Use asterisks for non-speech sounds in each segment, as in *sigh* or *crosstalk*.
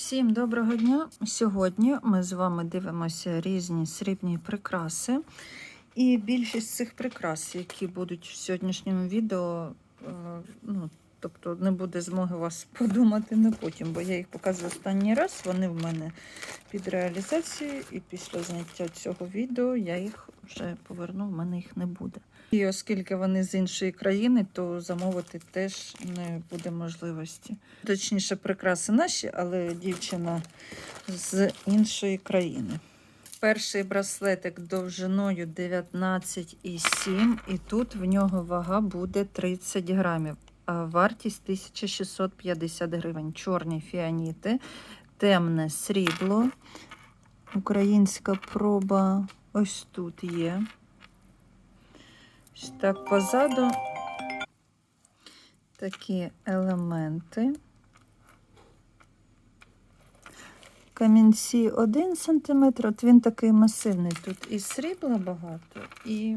Всім доброго дня! Сьогодні ми з вами дивимося різні срібні прикраси. І більшість цих прикрас, які будуть в сьогоднішньому відео, е, ну, тобто не буде змоги вас *laughs* подумати на потім, бо я їх показую останній раз. Вони в мене під реалізацією, і після зняття цього відео я їх вже поверну, в мене їх не буде. І оскільки вони з іншої країни, то замовити теж не буде можливості. Точніше, прикраси наші, але дівчина з іншої країни. Перший браслетик довжиною 19,7, і тут в нього вага буде 30 грамів. А вартість 1650 гривень. Чорні фіаніти, темне срібло. Українська проба ось тут є. Так позаду такі елементи. Камінці 1 см, от він такий масивний. Тут і срібла багато, і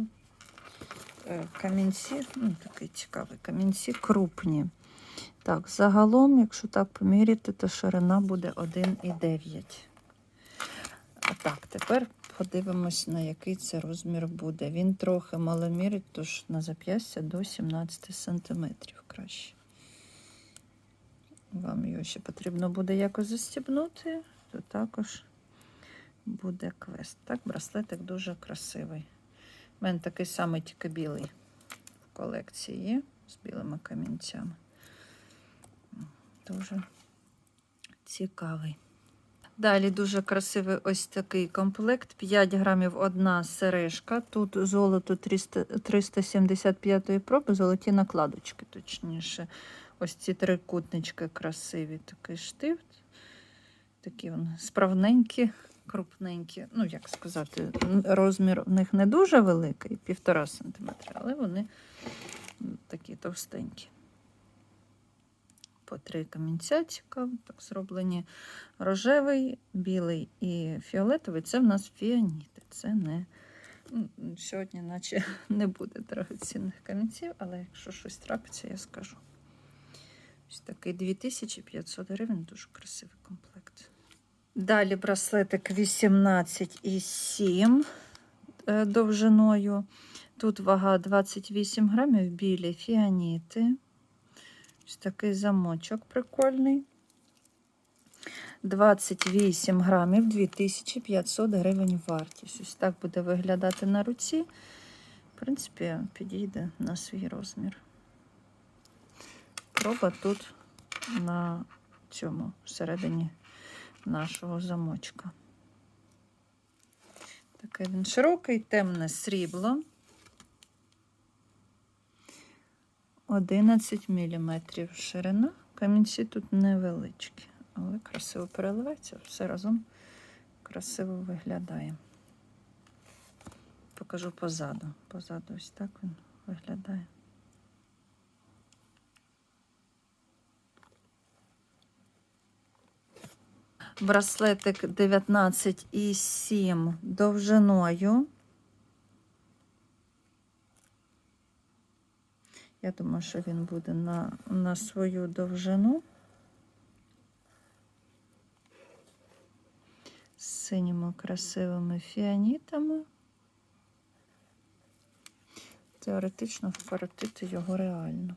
е, камінці, ну такий цікавий, камінці крупні. Так, загалом, якщо так поміряти, то ширина буде 1,9. А так, тепер подивимось, на який це розмір буде. Він трохи маломірить, тож на зап'ястя до 17 см краще. Вам його ще потрібно буде якось застібнути, то також буде квест. Так, браслетик дуже красивий. У мене такий самий тільки білий в колекції є з білими камінцями. Дуже цікавий. Далі дуже красивий ось такий комплект. 5 грамів одна сережка. Тут золото 300, 375 проби, золоті накладочки, точніше. Ось ці трикутнички красиві. Такий штифт. Такі вони справненькі, крупненькі. Ну, як сказати, розмір в них не дуже великий, півтора сантиметра, але вони такі товстенькі. По три камінця цікаво, так зроблені рожевий, білий і фіолетовий. Це в нас фіаніти. Це не сьогодні, наче *laughs* не буде дорогоцінних камінців, але якщо щось трапиться, я скажу. Ось такий 2500 гривень, дуже красивий комплект. Далі браслетик 18,7 е, довжиною. Тут вага 28 грамів, білі фіаніти. Ось такий замочок прикольний. 28 грамів, 2500 гривень вартість. Ось так буде виглядати на руці. В принципі, підійде на свій розмір. Проба тут на цьому всередині нашого замочка. Такий він широкий, темне срібло. 11 мм ширина. Камінці тут невеличкі, але красиво переливається, все разом красиво виглядає. Покажу позаду. Позаду ось так він виглядає. Браслетик 19,7 довжиною. Я думаю, що він буде на, на свою довжину. З синіми красивими фіанітами. Теоретично вкоротити його реально.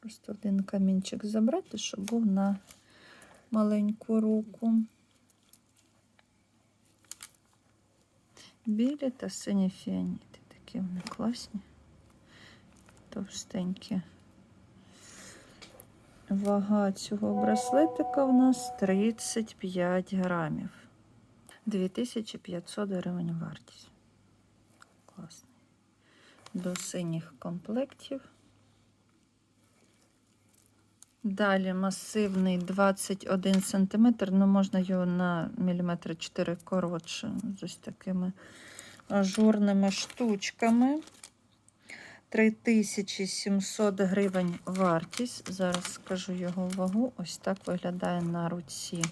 Просто один камінчик забрати, щоб був на маленьку руку. Білі та сині фіаніти. Такі вони класні товстенькі. Вага цього браслетика у нас 35 грамів. 2500 гривень вартість. Класний. До синіх комплектів. Далі масивний 21 см, ну можна його на міліметр 4 коротше, з ось такими ажурними штучками. 3700 гривень вартість. Зараз скажу його вагу. Ось так виглядає на руці.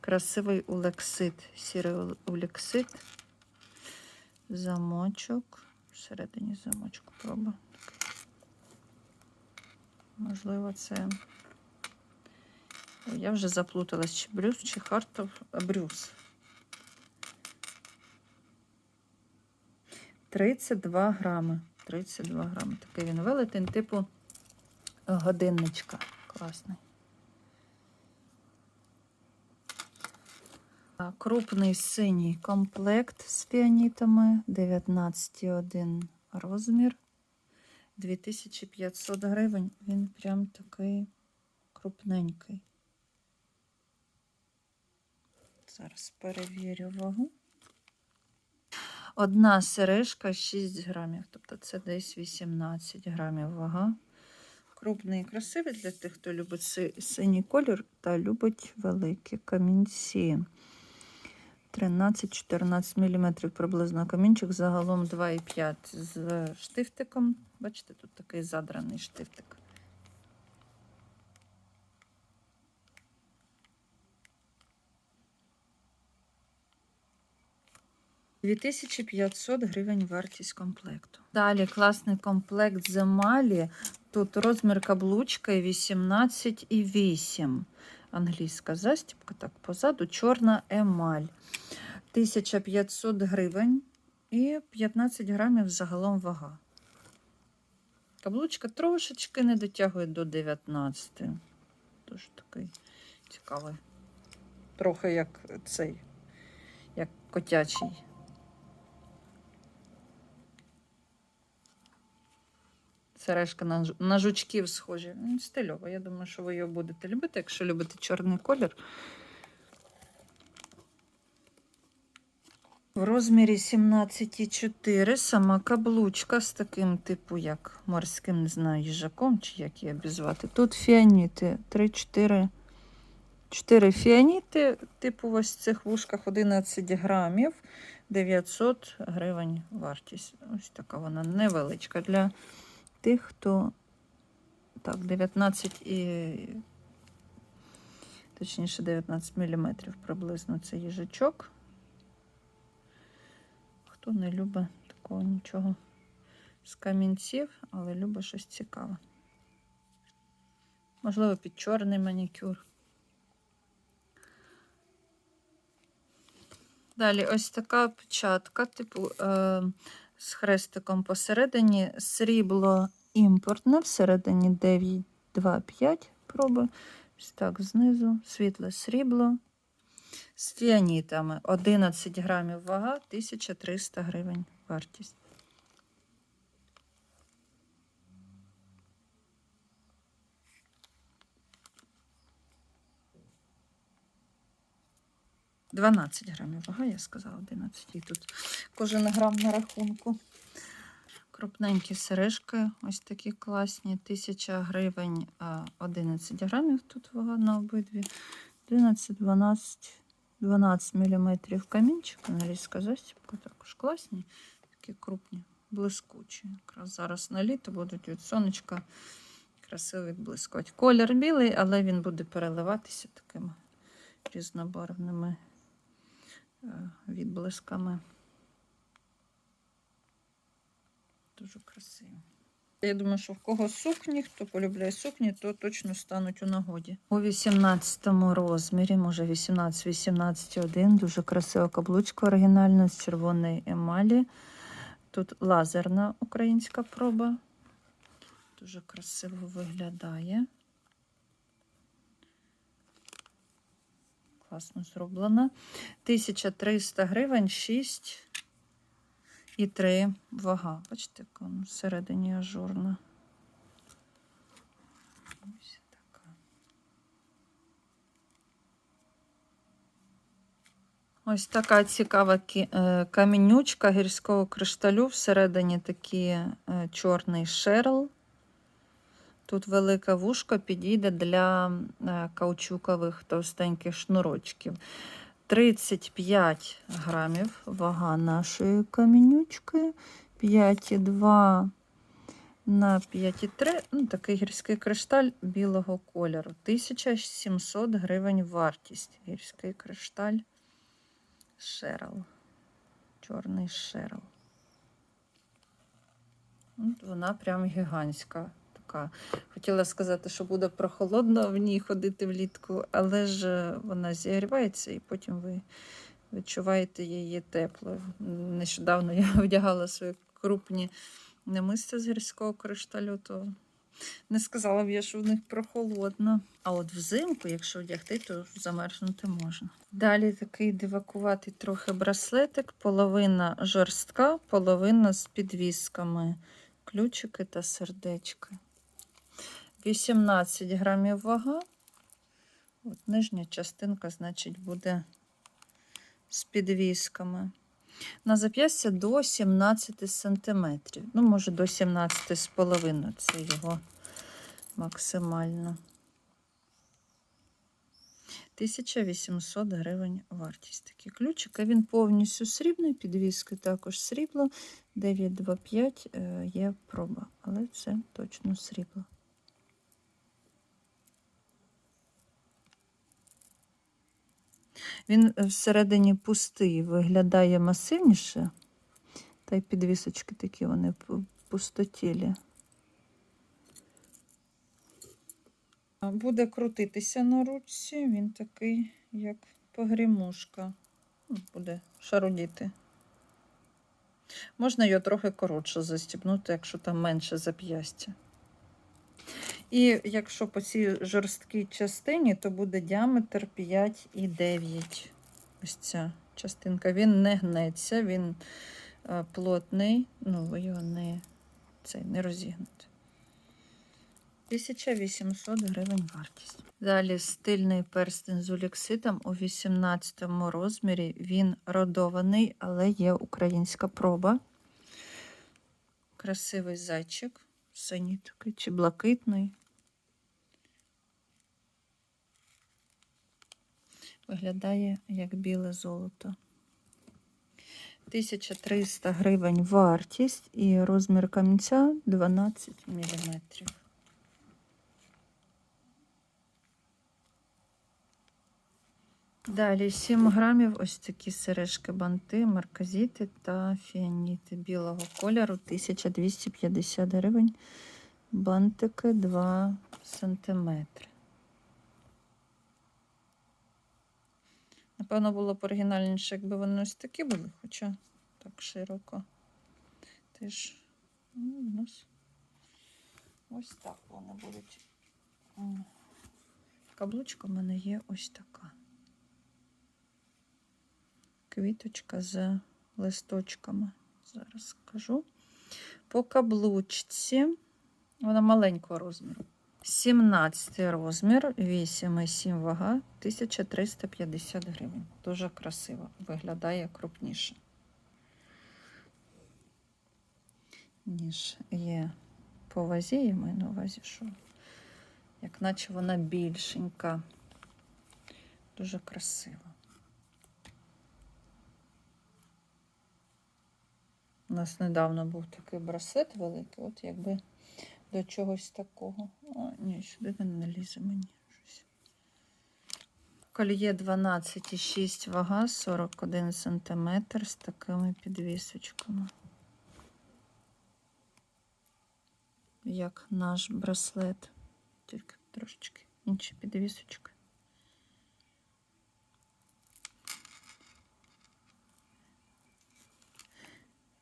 Красивий улексит, сірий улексит, замочок. Всередині замочку проба. Можливо, це Я вже заплуталась, чи брюс, чи хартов брюс. 32 грами. 32 грами. Такий він велетень, типу годинничка. Класний. Крупний синій комплект з піанітами, 19,1 розмір, 2500 гривень. Він прям такий крупненький. Зараз перевірю вагу. Одна сережка 6 грамів, тобто це десь 18 грамів вага. Крупний і красивий для тих, хто любить си- синій колір та любить великі камінці. 13-14 мм приблизно камінчик, загалом 2,5 з штифтиком. Бачите, тут такий задраний штифтик. «2500 гривень вартість комплекту. Далі класний комплект з емалі. Тут розмір каблучка 18,8. Англійська застібка, так, позаду чорна емаль. 1500 гривень і 15 грамів загалом вага. Каблучка трошечки не дотягує до 19. Дуже такий цікавий. Трохи як цей, як котячий. Сережка на, на жучків схожі. Стильово. Я думаю, що ви його будете любити, якщо любите чорний колір. В розмірі 17,4 сама каблучка з таким, типу, як морським, не знаю, їжаком, чи як її обізвати. Тут фіаніти 3-4. 4 фіаніти, типу, ось в цих вушках 11 грамів, 900 гривень вартість. Ось така вона невеличка для тих, хто так, 19 і точніше 19 мм приблизно це їжачок. Хто не любить такого нічого з камінців, але любить щось цікаве. Можливо, під чорний манікюр. Далі ось така печатка, типу е, з хрестиком посередині, срібло імпортне, всередині 925 проби. Ось так знизу, світле срібло. З фіанітами 11 грамів вага, 1300 гривень вартість. Дванадцять грамів вага, я сказала 11. І тут кожен грам на рахунку. Крупненькі сережки, ось такі класні. 1000 гривень, 11 грамів тут вага на обидві. 11, 12, 12 мм камінчик, англійська застібка, також класні, такі крупні, блискучі. Якраз зараз на літо будуть від сонечка красиво відблискувати. Колір білий, але він буде переливатися такими різнобарвними відблисками. Дуже красиво. Я думаю, що в кого сукні, хто полюбляє сукні, то точно стануть у нагоді. У 18 розмірі, може 18-18,1. Дуже красива каблучка оригінальна з червоної емалі. Тут лазерна українська проба. Дуже красиво виглядає. Класно зроблена. 1300 гривень, 6 і 3 вага. Бачите, яка всередині ажурна. Ось така. Ось така цікава е, камінючка гірського кришталю. Всередині такий е, чорний шерл. Тут велике вушко підійде для е, каучукових товстеньких шнурочків. 35 грамів вага нашої камінючки. 5,2 на 5,3. Ну, такий гірський кришталь білого кольору. 1700 гривень вартість. Гірський кришталь Шерл. Чорний шерл. Вона прям гігантська. Така. Хотіла сказати, що буде прохолодно в ній ходити влітку, але ж е, вона зігрівається і потім ви відчуваєте її тепло. Нещодавно я *laughs* вдягала свої крупні намисти з гірського кришталю, то не сказала б я, що в них прохолодно. А от взимку, якщо вдягти, то замерзнути можна. Далі такий дивакуватий трохи браслетик, половина жорстка, половина з підвісками, ключики та сердечки. 18 грамів вага. От нижня частинка, значить, буде з підвісками. На зап'ястя до 17 сантиметрів. Ну, може, до 17 з половиною. Це його максимально. 1800 гривень вартість. Такий ключик. А він повністю срібний, підвіски також срібло. 925 е, є проба, але це точно срібло. Він е, всередині пустий, виглядає масивніше. Та й підвісочки такі вони пустотілі. Буде крутитися на ручці, він такий, як погрімушка. Ну, Буде шарудіти. Можна його трохи коротше застібнути, якщо там менше зап'ястя. І якщо по цій жорсткій частині, то буде діаметр 5,9. Ось ця частинка. Він не гнеться, він е, плотний, ну, ви його не, цей, не розігнете. 1800 гривень вартість. Далі стильний перстень з олікситом у 18 розмірі. Він родований, але є українська проба. Красивий зайчик, синій такий чи блакитний. Виглядає як біле золото. 1300 гривень вартість і розмір камінця 12 мм. Далі 7 грамів ось такі сережки банти, марказіти та фіаніти білого кольору 1250 гривень. Бантики 2 сантиметри. Напевно, було б оригінальніше, якби вони ось такі були, хоча так широко. Теж ну, у нас ось так вони будуть. Каблучка в мене є ось така. Квіточка з листочками. Зараз скажу. По каблучці. Вона маленького розміру. 17 розмір, 8,7 вага, 1350 гривень. Дуже красиво. Виглядає крупніше. Ніж є по вазі, я маю на увазі, що як наче вона більшенька. Дуже красиво. У нас недавно був такий браслет великий, от якби до чогось такого. О, ні, сюди він не лізе мені щось. Кольє 12,6 вага, 41 см з такими підвісочками. Як наш браслет, тільки трошечки інші підвісочки.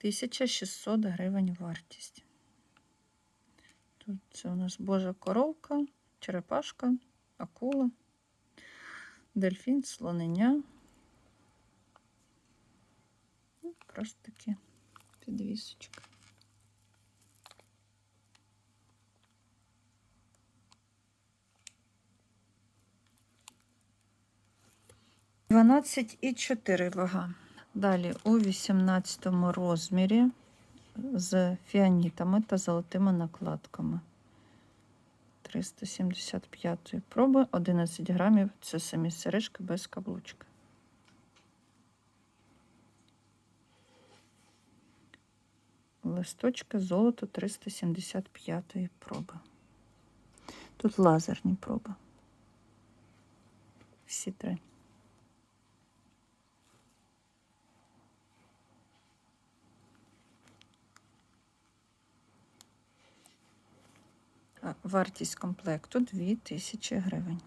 Тисяча шістсот гривень вартість. Тут це у нас Божа коровка, черепашка, акула, дельфін, слонення. Ну, Просто такі підвісочки. Дванадцять і чотири вага. Далі у 18 розмірі з фіанітами та золотими накладками. 375 проби, 11 грамів. Це самі сережки без каблучки. Листочки золото 375 проби. Тут лазерні проби. Всі три. А, Вартість комплекту 2000 гривень.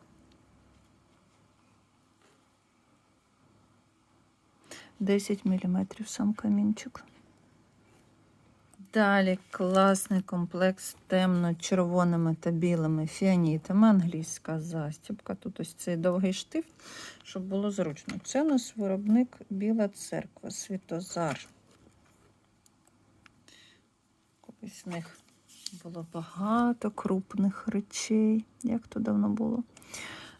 Десять міліметрів сам камінчик. Далі класний комплект з темно-червоними та білими фіанітами. Англійська застібка. Тут ось цей довгий штифт, щоб було зручно. Це у нас виробник Біла церква, Світозар. Колись в них було багато крупних речей. Як то давно було?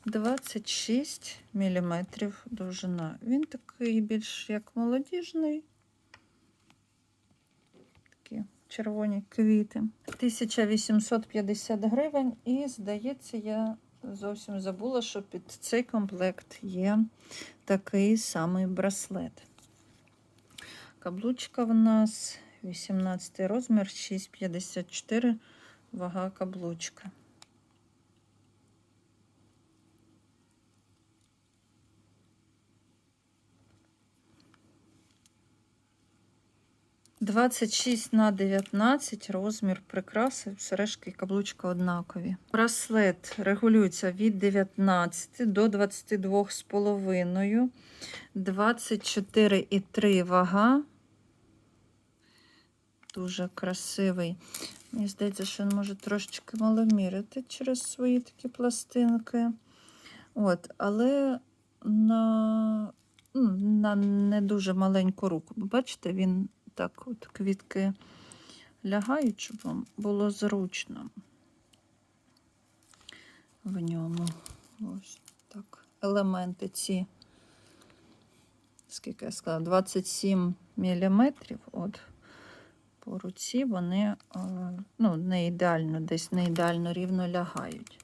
26 мм довжина. Він такий більш як молодіжний. Такі червоні квіти. 1850 гривень. І, здається, я зовсім забула, що під цей комплект є такий самий браслет. Каблучка в нас 18 розмір, 6,54 вага каблучка. Двадцять шість на 19 розмір прикраси, сережки і каблучка однакові. Браслет регулюється від 19 до 22,5, 24,3 вага. Дуже красивий. Мені здається, що він може трошечки маломірити через свої такі пластинки. От, але на, ну, на не дуже маленьку руку. Бачите, він так от квітки лягають, щоб вам було зручно в ньому. Ось так. Елементи ці, скільки я сказала, 27 міліметрів. От по руці вони е, ну, не ідеально, десь не ідеально рівно лягають.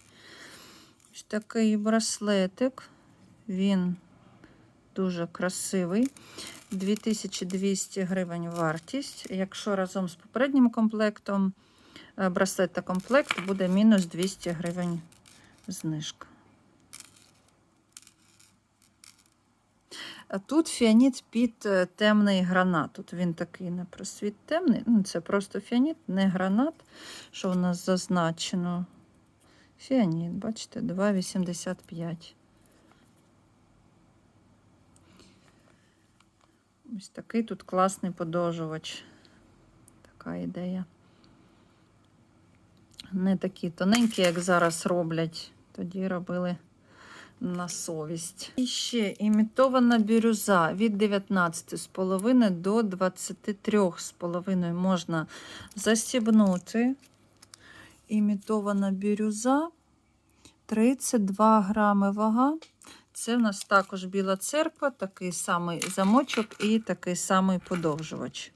Ось такий браслетик, він дуже красивий. 2200 гривень вартість. Якщо разом з попереднім комплектом е, браслет та комплект буде мінус 200 гривень знижка. А Тут фіаніт під е, темний гранат. Тут він такий на просвіт темний. Ну, це просто фіаніт, не гранат, що у нас зазначено. Фіаніт, бачите, 2,85. Ось такий тут класний подовжувач. Така ідея. Не такі тоненькі, як зараз роблять. Тоді робили на совість. І ще імітована бірюза від 19,5 до 23,5 можна застібнути. Імітована бірюза 32 грами вага. Це в нас також біла церква, такий самий замочок і такий самий подовжувач.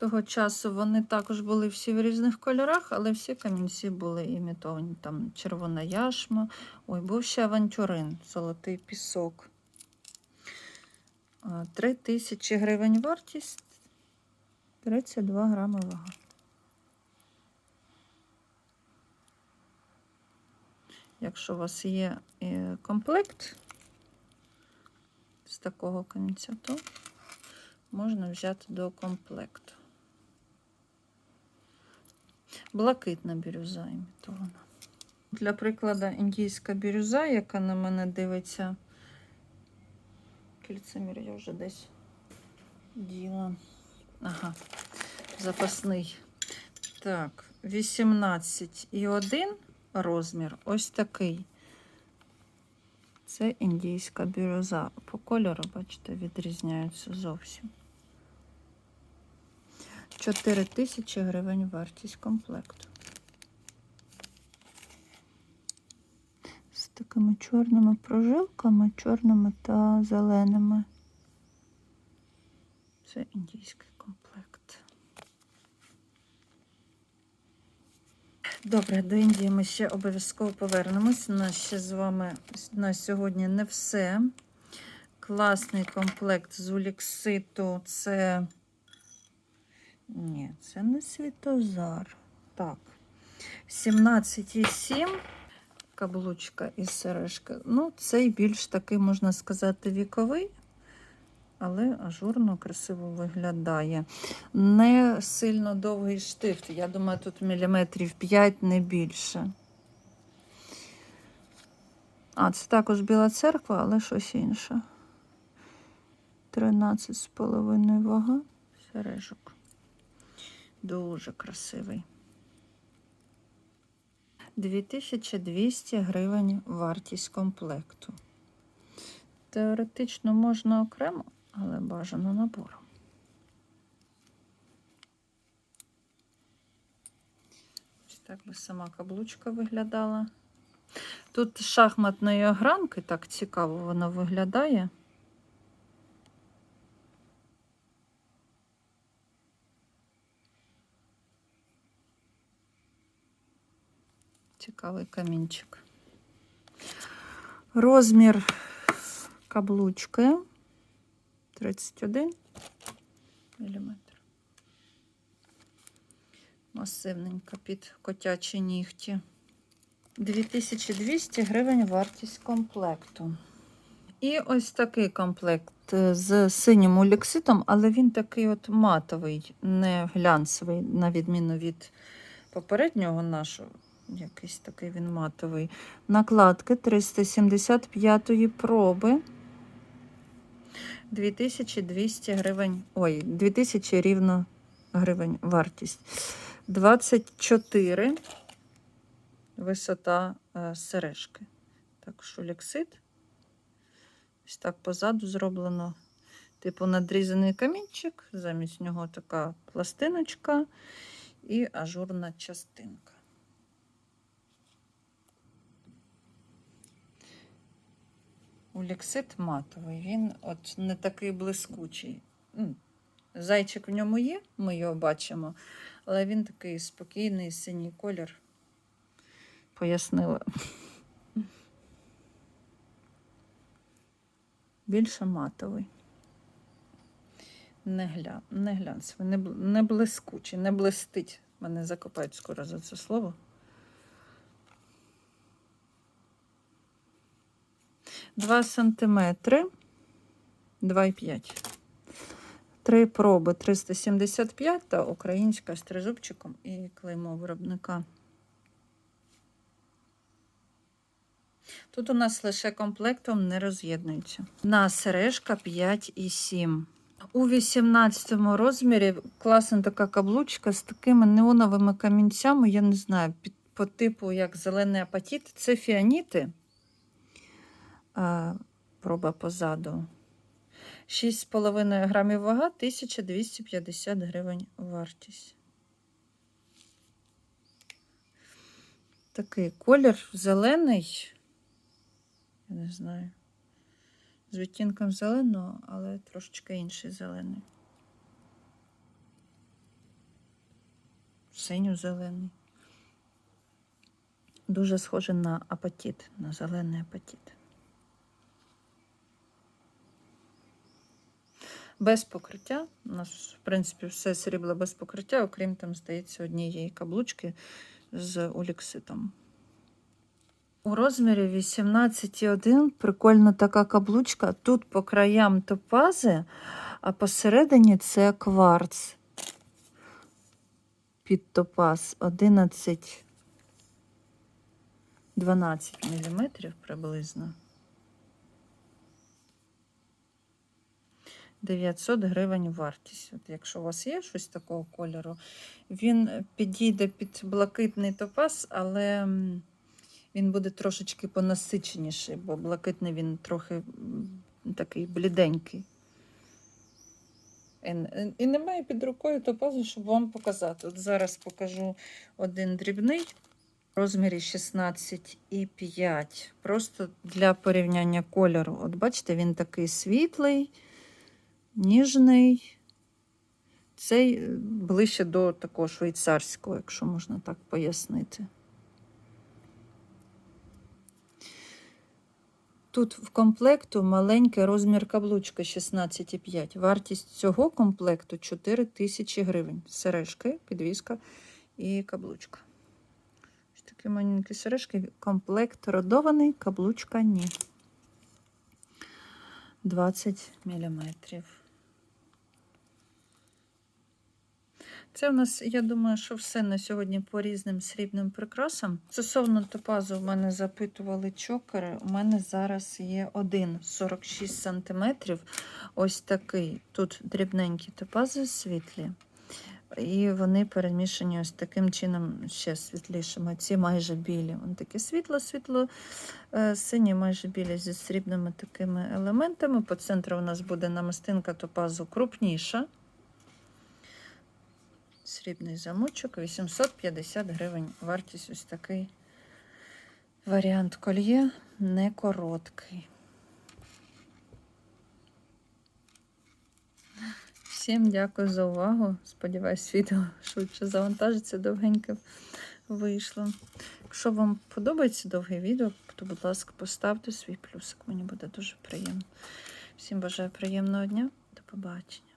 Того часу вони також були всі в різних кольорах, але всі камінці були імітовані. Там червона яшма. Ой, був ще авантюрин, золотий пісок. 3 тисячі гривень вартість, 32 грами вага. Якщо у вас є е, комплект з такого камінця, то можна взяти до комплекту. Блакитна бірюза імітована. Для прикладу, індійська бірюза, яка на мене дивиться. Кільцемір я вже десь діла. Ага, запасний. Так, 18 і 1 розмір. Ось такий. Це індійська бірюза. По кольору, бачите, відрізняються зовсім. 4 тисячі гривень вартість комплекту. З такими чорними прожилками, чорними та зеленими. Це індійський комплект. Добре, до Індії ми ще обов'язково повернемось. У нас ще з вами на сьогодні не все. Класний комплект з улікситу. Це. Ні, це не світозар. Так. 17,7 каблучка і сережка. Ну, цей більш такий, можна сказати, віковий. але ажурно, красиво виглядає. Не сильно довгий штифт. Я думаю, тут міліметрів 5, не більше. А, це також біла церква, але щось інше. 13,5 вага. Сережок. Дуже красивий. 2200 гривень вартість комплекту. Теоретично можна окремо, але бажано набором. Ось так би сама каблучка виглядала. Тут шахматної огранки, так цікаво воно виглядає. Цікавий камінчик. Розмір каблучки 31 мм. Масивненька під котячі нігті. 2200 гривень вартість комплекту. І ось такий комплект е, з синім улікситом, але він такий от матовий, не глянцевий, на відміну від попереднього нашого. Якийсь такий він матовий. Накладки 375-ї проби. 2200 гривень. Ой, 2000 рівно гривень вартість. 24 висота е, сережки. Так, шуліксит. Ось так позаду зроблено. Типу надрізаний камінчик, замість нього така пластиночка і ажурна частинка. Уліксит матовий, він от не такий блискучий. Зайчик в ньому є, ми його бачимо, але він такий спокійний, синій колір. Пояснила. Більше матовий. Не, гля... не глянцевий, не блискучий, не блистить. Мене закопають скоро за це слово. Два сантиметри, 2,5. Три проби 375 та українська з тризубчиком і клеймо виробника. Тут у нас лише комплектом не роз'єднується. На сережка 5,7. У 18 розмірі класна така каблучка з такими неоновими камінцями, я не знаю, по типу як зелений апатит. Це фіаніти. А, проба позаду. 6,5 грамів вага, 1250 гривень вартість. Такий колір зелений. Я не знаю. З відтінком зеленого, але трошечки інший зелений. Синьо-зелений. Дуже схожий на апатит, на зелений апатит. Без покриття. У нас, в принципі, все срібло без покриття, окрім там, здається, однієї каблучки з улікситом. У розмірі 18,1 прикольна така каблучка. Тут по краям топази, а посередині це кварц. Під топаз 11 12 мм приблизно. 900 гривень вартість. От якщо у вас є щось такого кольору, він підійде під блакитний топаз, але він буде трошечки понасиченіший, бо блакитний він трохи такий бліденький. І, немає під рукою топазу, щоб вам показати. От зараз покажу один дрібний в розмірі 16,5. Просто для порівняння кольору. От бачите, він такий світлий, ніжний. Цей е, ближче до такого швейцарського, якщо можна так пояснити. Тут в комплекту маленький розмір каблучка 16,5. Вартість цього комплекту 4 тисячі гривень. Сережки, підвіска і каблучка. Ось такі маленькі сережки. Комплект родований, каблучка ні. 20 мм. Це в нас, я думаю, що все на сьогодні по різним срібним прикрасам. Стосовно топазу, в мене запитували чокери. У мене зараз є один 46 см. Ось такий. Тут дрібненькі топази світлі. І вони перемішані ось таким чином ще світлішими. Ці майже білі. Вони такі світло-світло, е, сині, майже білі зі срібними такими елементами. По центру у нас буде намистинка топазу крупніша. Срібний замочок, 850 гривень. Вартість ось такий варіант кольє, не короткий. Всім дякую за увагу. Сподіваюсь, відео швидше завантажиться, довгеньке вийшло. Якщо вам подобається довге відео, то, будь ласка, поставте свій плюсик. Мені буде дуже приємно. Всім бажаю приємного дня. До побачення.